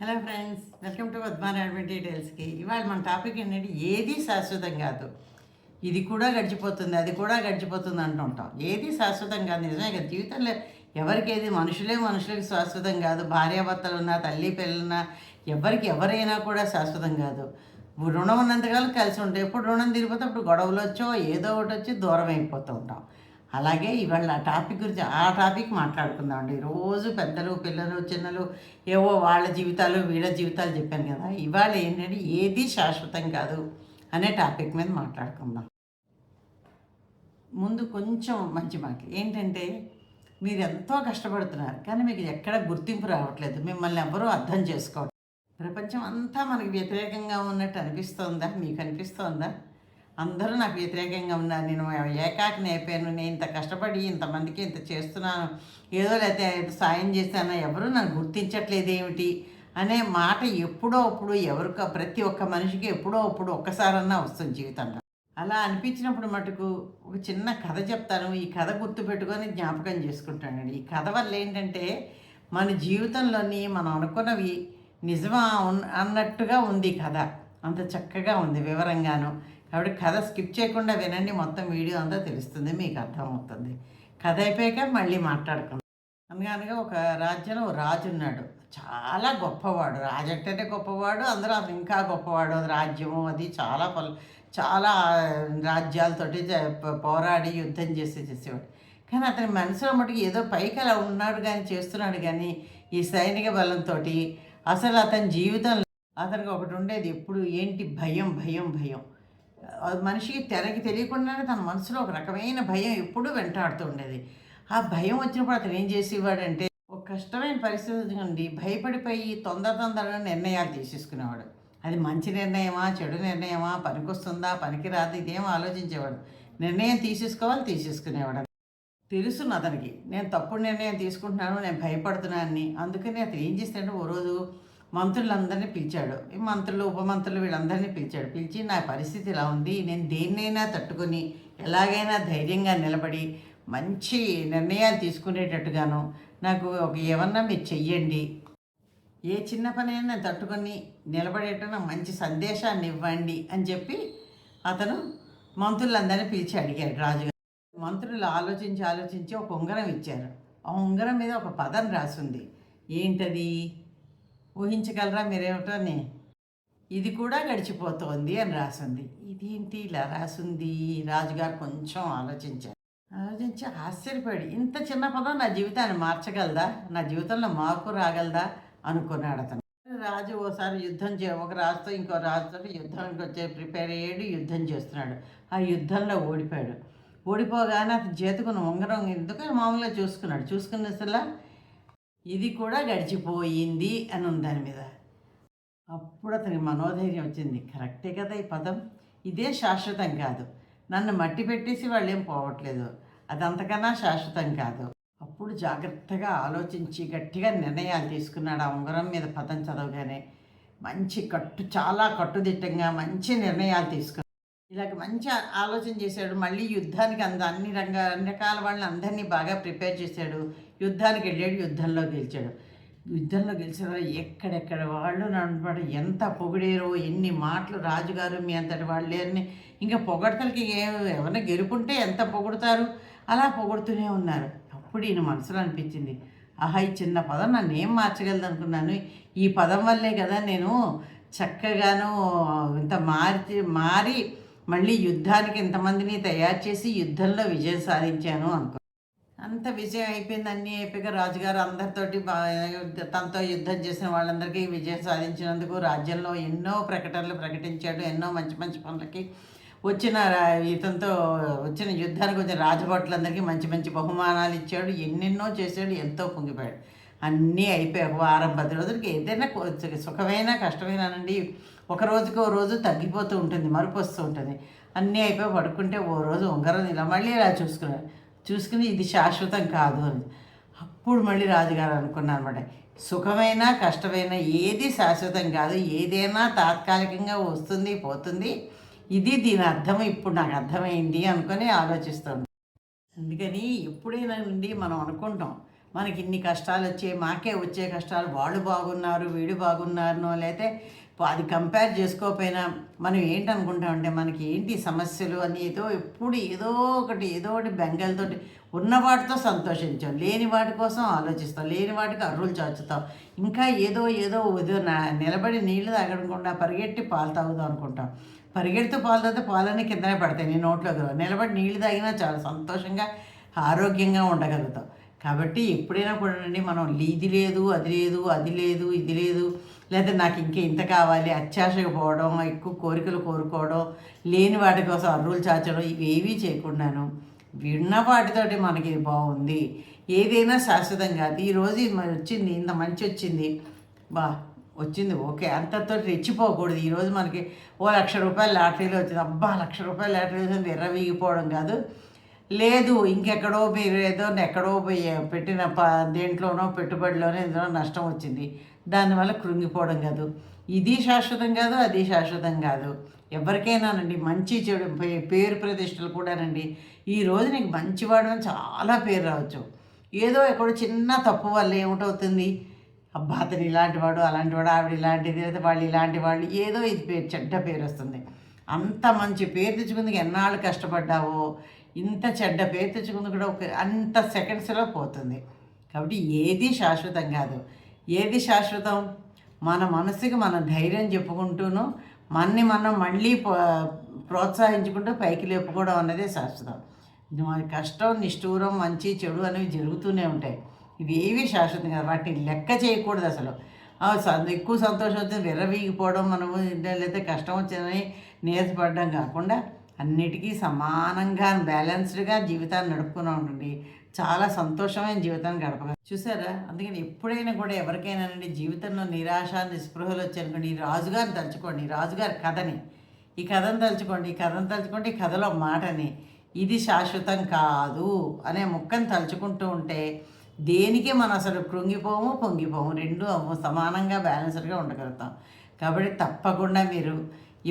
Hello friends welcome to Padman advent డీటెయిల్స్కి ఇవాళ మన topic ఏంటంటే ఏది శాశ్వతం కాదు? ఇది కూడా గడిచిపోతుంది అది కూడా గడిచిపోతుంది అంటుంటాం. ఏది శాశ్వతం కాదు? నిజమే కదా జీవితంలో ఎవరికి ఏది? మనుషులే మనుషులకి శాశ్వతం కాదు. భార్యాభర్తలు ఉన్నా తల్లి పిల్లలున్నా ఎవరికి ఎవరైనా కూడా శాశ్వతం కాదు. రుణం ఉన్నంతకాలం కలిసి ఉంటాయి ఎప్పుడు రుణం తీరిపోతే అప్పుడు గొడవలు వచ్చో ఏదో ఒకటి వచ్చి దూరం అయిపోతూ ఉంటాం. అలాగే ఇవాళ ఆ టాపిక్ గురించి ఆ టాపిక్ మాట్లాడుకుందాం అండి రోజు పెద్దలు పిల్లలు చిన్నలు ఏవో వాళ్ళ జీవితాలు వీళ్ళ జీవితాలు చెప్పాను కదా. ఇవాళ ఏంటంటే ఏది శాశ్వతం కాదు అనే టాపిక్ మీద మాట్లాడుకుందాం. ముందు కొంచెం మంచి మాట. ఏంటంటే మీరు ఎంతో కష్టపడుతున్నారు కానీ మీకు ఎక్కడ గుర్తింపు రావట్లేదు. మిమ్మల్ని ఎవరూ అర్థం చేసుకోవట్లేదు ప్రపంచం అంతా మనకి వ్యతిరేకంగా ఉన్నట్టు అనిపిస్తోందా? మీకు అనిపిస్తోందా? అందరూ నాకు వ్యతిరేకంగా ఉన్నారు. నేను ఏకాకిని అయిపోయాను. నేను ఇంత కష్టపడి ఇంతమందికి ఇంత చేస్తున్నాను. ఏదో లేకపోతే సాయం చేశాను ఎవరూ నన్ను గుర్తించట్లేదు ఏమిటి? అనే మాట ఎప్పుడో అప్పుడు ఎవరికో ప్రతి ఒక్క మనిషికి ఎప్పుడో అప్పుడు ఒక్కసారన్నా వస్తుంది జీవితంలో. అలా అనిపించినప్పుడు మటుకు ఒక చిన్న కథ చెప్తాను. ఈ కథ గుర్తుపెట్టుకొని జ్ఞాపకం చేసుకుంటానండి ఈ కథ వల్ల ఏంటంటే మన జీవితంలోని మనం అనుకున్నవి నిజమా అన్నట్టుగా ఉంది ఈ కథ. అంత చక్కగా ఉంది వివరంగాను. కాబట్టి కథ స్కిప్ చేయకుండా వినండి మొత్తం వీడియో అంతా తెలుస్తుంది మీకు అర్థమవుతుంది. కథ అయిపోయాక మళ్ళీ మాట్లాడుకుందాం. అనగా ఒక రాజ్యంలో ఓ రాజు ఉన్నాడు. చాలా గొప్పవాడు రాజు అంటేనే గొప్పవాడు అందరూ అతను ఇంకా గొప్పవాడు. రాజ్యము అది చాలా పలు చాలా రాజ్యాలతోటి పోరాడి యుద్ధం చేసి చేసేవాడు. కానీ అతని మనసులో మటుకు ఏదో పైకి అలా ఉన్నాడు కానీ చేస్తున్నాడు కానీ ఈ సైనిక బలంతో అసలు అతని జీవితంలో అతనికి ఒకటి ఉండేది ఎప్పుడు ఏంటి భయం భయం భయం. మనిషికి తెరకి తెలియకుండానే తన మనసులో ఒక రకమైన భయం ఎప్పుడూ వెంటాడుతూ ఉండేది. ఆ భయం వచ్చినప్పుడు అతను ఏం చేసేవాడంటే ఒక కష్టమైన పరిస్థితి నుండి భయపడిపోయి తొందర తొందరగా నిర్ణయాలు తీసేసుకునేవాడు. అది మంచి నిర్ణయమా చెడు నిర్ణయమా పనికొస్తుందా పనికిరాదు ఇదేం ఆలోచించేవాడు. నిర్ణయం తీసేసుకోవాలి తీసేసుకునేవాడు. తెలుసును అతనికి. నేను తప్పుడు నిర్ణయం తీసుకుంటున్నాను నేను భయపడుతున్నానని. అందుకని అతను ఏం చేస్తాడంటే ఓ రోజు మంత్రులందరినీ పిలిచాడు. ఈ మంత్రులు ఉపమంత్రులు వీళ్ళందరినీ పిలిచాడు. పిలిచి నా పరిస్థితి ఇలా ఉంది. నేను దేన్నైనా తట్టుకొని ఎలాగైనా ధైర్యంగా నిలబడి మంచి నిర్ణయాలు తీసుకునేటట్టుగాను నాకు ఒక ఏమన్నా మీరు చెయ్యండి. ఏ చిన్న పనైనా తట్టుకొని నిలబడేట మంచి సందేశాన్ని ఇవ్వండి అని చెప్పి అతను మంత్రులందరినీ పిలిచి అడిగాడు రాజుగారు. మంత్రులు ఆలోచించి ఆలోచించి ఒక ఉంగరం ఇచ్చారు. ఆ ఉంగరం మీద ఒక పదం రాసింది. ఏంటది? ఊహించగలరా మీరేమిటో ఇది కూడా గడిచిపోతోంది అని రాసింది. ఇదేంటి ఇలా రాసింది? రాజుగారు కొంచెం ఆలోచించారు. ఆలోచించి ఆశ్చర్యపడి ఇంత చిన్న పదం నా జీవితాన్ని మార్చగలదా? నా జీవితంలో మార్పు రాగలదా? అనుకున్నాడు అతను. రాజు ఓసారి యుద్ధం చే ఒక రాజుతో ఇంకో రాజుతో యుద్ధానికి వచ్చే ప్రిపేర్ అయ్యాడు యుద్ధం చేస్తున్నాడు. ఆ యుద్ధంలో ఓడిపోయాడు. ఓడిపోగానే అతను చేతుకున్న ఉంగరం ఎందుకు? మామూలుగా చూసుకున్నాడు. చూసుకునేసలా ఇది కూడా గడిచిపోయింది అని ఉంది దాని మీద. అప్పుడు అతనికి మనోధైర్యం వచ్చింది. కరెక్టే కదా ఈ పదం? ఇదే శాశ్వతం కాదు. నన్ను మట్టి పెట్టేసి వాళ్ళు ఏం పోవట్లేదు. అది అంతకన్నా శాశ్వతం కాదు. అప్పుడు జాగ్రత్తగా ఆలోచించి గట్టిగా నిర్ణయాలు తీసుకున్నాడు ఆ ఉంగరం మీద పదం చదవగానే. మంచి కట్టు చాలా కట్టుదిట్టంగా మంచి నిర్ణయాలు తీసుకున్నాడు. ఇలాగ మంచి ఆలోచన చేశాడు. మళ్ళీ యుద్ధానికి అంద అన్ని రంగ అన్ని రకాల వాళ్ళని అందరినీ బాగా ప్రిపేర్ చేశాడు. యుద్ధానికి వెళ్ళాడు యుద్ధంలో గెలిచాడు. యుద్ధంలో గెలిచిన ఎక్కడెక్కడ వాళ్ళు నడపడం ఎంత పొగిడేరో ఎన్ని మాటలు రాజుగారు మీ అంతటి వాళ్ళని ఇంకా పొగడతలకి ఏ ఎవరైనా గెలుపుంటే ఎంత పొగుడతారు? అలా పొగుడుతూనే ఉన్నారు. అప్పుడు ఈయన మనసులో అనిపించింది ఆహా ఈ చిన్న పదం నన్ను ఏం మార్చగలదు అనుకున్నాను ఈ పదం వల్లే కదా నేను చక్కగాను ఇంత మార్చి మారి మళ్ళీ యుద్ధానికి ఇంతమందిని తయారు చేసి యుద్ధంలో విజయం సాధించాను అనుకో. అంత విజయం అయిపోయింది అన్నీ అయిపోయాక రాజుగారు అందరితోటి తనతో యుద్ధం చేసిన వాళ్ళందరికీ విజయం సాధించినందుకు రాజ్యంలో ఎన్నో ప్రకటనలు ప్రకటించాడు ఎన్నో మంచి మంచి పనులకి వచ్చిన ఇతనితో వచ్చిన యుద్ధానికి వచ్చిన రాజభటులందరికీ మంచి మంచి బహుమానాలు ఇచ్చాడు ఎన్నెన్నో చేశాడు ఎంతో పొంగిపోయాడు. అన్నీ అయిపోయాయి వారం పది రోజులకి ఏదైనా సుఖమైన కష్టమేనానండి కష్టమైనానండి. ఒక రోజుకి ఓ రోజు తగ్గిపోతూ ఉంటుంది మరుపు వస్తూ ఉంటుంది. అన్నీ అయిపోయి పడుకుంటే ఓ రోజు ఉంగరం ఇలా మళ్ళీ ఇలా చూసుకున్నాడు చూసుకుని ఇది శాశ్వతం కాదు అని. అప్పుడు మళ్ళీ రాజుగారు అనుకున్నారు అనమాట సుఖమైనా కష్టమైనా ఏది శాశ్వతం కాదు. ఏదైనా తాత్కాలికంగా వస్తుంది పోతుంది. ఇది దీని అర్థం. ఇప్పుడు నాకు అర్థమైంది అనుకొని ఆలోచిస్తాను అందుకని ఎప్పుడైనా నుండి మనం అనుకుంటాం మనకి ఇన్ని కష్టాలు వచ్చాయి మాకే వచ్చే కష్టాలు వాళ్ళు బాగున్నారు వీడు బాగున్నారనో లేకపోతే అది కంపేర్ చేసుకోకపోయినా మనం ఏంటనుకుంటామంటే మనకి ఏంటి సమస్యలు అని ఏదో ఎప్పుడు ఏదో ఒకటి ఏదో ఒకటి బెంగలతోటి ఉన్న వాటితో సంతోషించాం. లేని వాటి కోసం ఆలోచిస్తాం. లేని వాటికి అర్రులు చాచుతాం. ఇంకా ఏదో ఏదో ఏదో నా నిలబడి నీళ్ళు తాగకుండా పరిగెట్టి పాలు తాగుదాం అనుకుంటాం. పరిగెడుతూ పాలు తాగితే పాలన్నీ కిందనే పడతాయి నీ నోట్లోకి నిలబడి నీళ్ళు తాగినా చాలా సంతోషంగా ఆరోగ్యంగా ఉండగలుగుతాం. కాబట్టి ఎప్పుడైనా కూడా మనం ఇది లేదు అది లేదు అది లేదు ఇది లేదు లేదా నాకు ఇంకా ఇంత కావాలి అత్యాశకు పోవడం ఎక్కువ కోరికలు కోరుకోవడం లేని వాటి కోసం అర్రులు చాచడం ఇవేవీ చేయకుండాను విన్న వాటితోటి మనకి బాగుంది. ఏదైనా శాశ్వతం కాదు. ఈరోజు ఇది వచ్చింది ఇంత మంచి వచ్చింది. బా వచ్చింది ఓకే. అంతతో రెచ్చిపోకూడదు. ఈరోజు మనకి ఓ లక్ష రూపాయలు లాటరీలో వచ్చింది. అబ్బా లక్ష రూపాయలు లాటరీ వచ్చింది ఎర్ర వీగిపోవడం కాదు. లేదు ఇంకెక్కడో మీరు ఏదో ఎక్కడో పెట్టిన ప దేంట్లోనో పెట్టుబడిలోనో ఏదో నష్టం వచ్చింది. దానివల్ల కృంగిపోవడం కాదు. ఇది శాశ్వతం కాదు అది శాశ్వతం కాదు. ఎవరికైనానండి మంచి చెడు పే- పేరు ప్రతిష్టలు కూడానండి. ఈ రోజు నీకు మంచివాడు అని చాలా పేరు రావచ్చు. ఏదో ఎక్కడో చిన్న తప్పు వల్ల ఏమిటవుతుంది? అబ్బా అతను ఇలాంటి వాడు అలాంటి వాడు ఆవిడ ఇలాంటిది లేదా వాళ్ళు ఇలాంటి వాళ్ళు ఏదో ఇది పేరు చెడ్డ పేరు వస్తుంది. అంత మంచి పేరు తెచ్చుకుందుకు ఎన్నాళ్ళు కష్టపడ్డావో ఇంత చెడ్డ పేరు తెచ్చుకుంది కూడా ఒక అంత సెకండ్స్లో పోతుంది. కాబట్టి ఏది శాశ్వతం కాదు. ఏది శాశ్వతం? మన మనసుకి మన ధైర్యం చెప్పుకుంటూను మనని మనం మళ్ళీ ప్రోత్సహించుకుంటూ పైకి లేపుకోవడం అన్నదే శాశ్వతం. మన కష్టం నిష్ఠూరం మంచి చెడు అనేవి జరుగుతూనే ఉంటాయి. ఇవి ఏవి శాశ్వతం కాదు. వాటిని లెక్క చేయకూడదు అసలు. ఎక్కువ సంతోషం వచ్చింది విర్రవీగిపోవడం మనము లేదా కష్టం వచ్చిందని నీరసపడడం కాకుండా అన్నిటికీ సమానంగా బ్యాలెన్స్డ్గా జీవితాన్ని నడుపుకుని ఉండండి చాలా సంతోషమైన జీవితాన్ని గడపగలరు చూసారా? అందుకని ఎప్పుడైనా కూడా ఎవరికైనానండి జీవితంలో నిరాశ నిస్పృహలు వచ్చాయనుకోండి ఈ రాజుగారిని తలుచుకోండి రాజుగారి కథని ఈ కథను తలుచుకోండి ఈ కథను తలుచుకోండి ఈ కథలో మాటని ఇది శాశ్వతం కాదు అనే ముక్కను తలుచుకుంటూ ఉంటే దేనికి మనం అసలు కృంగిపోము పొంగిపోము రెండు సమానంగా బ్యాలెన్స్డ్గా ఉండగలుగుతాం. కాబట్టి తప్పకుండా మీరు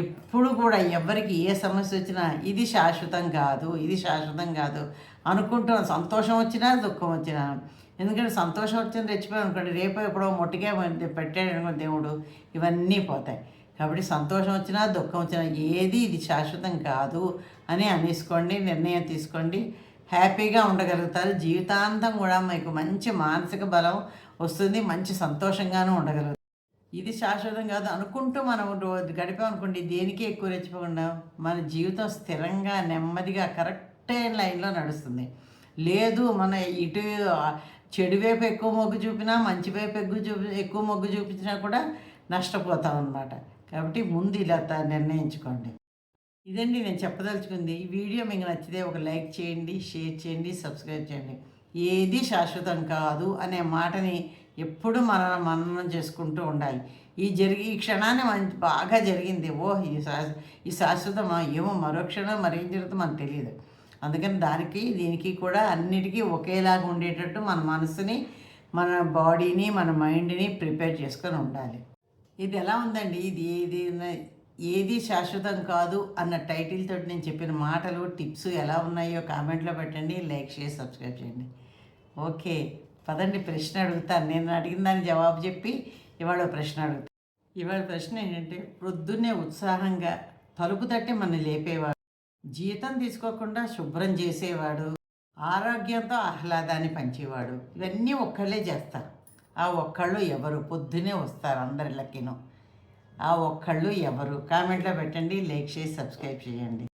ఎప్పుడు కూడా ఎవరికి ఏ సమస్య వచ్చినా ఇది శాశ్వతం కాదు ఇది శాశ్వతం కాదు అనుకుంటూ సంతోషం వచ్చినా దుఃఖం వచ్చినా. ఎందుకంటే సంతోషం వచ్చింది తెచ్చిపోయి అనుకోండి రేపు ఎప్పుడో మొట్టిగా పెట్టాడు అనుకోండి దేవుడు ఇవన్నీ పోతాయి. కాబట్టి సంతోషం వచ్చినా దుఃఖం వచ్చినా ఏది ఇది శాశ్వతం కాదు అని అనేసుకోండి నిర్ణయం తీసుకోండి. హ్యాపీగా ఉండగలుగుతారు. జీవితాంతం కూడా మీకు మంచి మానసిక బలం వస్తుంది మంచి సంతోషంగానూ ఉండగలుగుతారు. ఇది శాశ్వతం కాదు. అనుకుంటూ మనం గడిపాం గడిపామనుకోండి దేనికి ఎక్కువ రెచ్చిపోకుండా మన జీవితం స్థిరంగా నెమ్మదిగా కరెక్ట్ లైన్లో నడుస్తుంది. లేదు మన ఇటు చెడు వైపు ఎక్కువ మొగ్గు చూపినా మంచి వైపు ఎక్కువ చూపి ఎక్కువ మొగ్గు చూపించినా కూడా నష్టపోతాం అన్నమాట. కాబట్టి ముందు ఇలా నిర్ణయించుకోండి. ఇదండి నేను చెప్పదలుచుకుంది. ఈ వీడియో మీకు నచ్చితే ఒక లైక్ చేయండి షేర్ చేయండి సబ్స్క్రైబ్ చేయండి. ఏది శాశ్వతం కాదు అనే మాటని ఎప్పుడు మన మననం చేసుకుంటూ ఉండాలి. ఈ జరిగి ఈ క్షణాన్ని మన బాగా జరిగింది. ఓ ఈ శా ఈ శాశ్వతమా? ఏమో మరో క్షణం మరేం జరుగుతుందో మనకు తెలియదు. అందుకని దానికి దీనికి కూడా అన్నిటికీ ఒకేలాగా ఉండేటట్టు మన మనసుని మన బాడీని మన మైండ్ని ప్రిపేర్ చేసుకొని ఉండాలి. ఇది ఎలా ఉందండి? ఇది ఏది ఏది శాశ్వతం కాదు అన్న టైటిల్ తోటి నేను చెప్పిన మాటలు టిప్స్ ఎలా ఉన్నాయో కామెంట్లో పెట్టండి. లైక్ చేసి సబ్స్క్రైబ్ చేయండి. ఓకే. పదండి ప్రశ్న అడుగుతాను. నేను అడిగిన దాన్ని జవాబు చెప్పి ఇవాళ ప్రశ్న అడుగుతాను ఇవాళ ప్రశ్న ఏంటంటే ప్రొద్దున్నే ఉత్సాహంగా తలుపు తట్టి మన లేపేవాడు. జీతం తీసుకోకుండా శుభ్రం చేసేవాడు. ఆరోగ్యంతో ఆహ్లాదాన్ని పంచేవాడు. ఇవన్నీ ఒక్కళ్ళే చేస్తారు. ఆ ఒక్కళ్ళు ఎవరు? పొద్దునే వస్తారు అందరిలకిను. ఆ ఒక్కళ్ళు ఎవరు? కామెంట్లో పెట్టండి లైక్ చేసి సబ్స్క్రైబ్ చేయండి.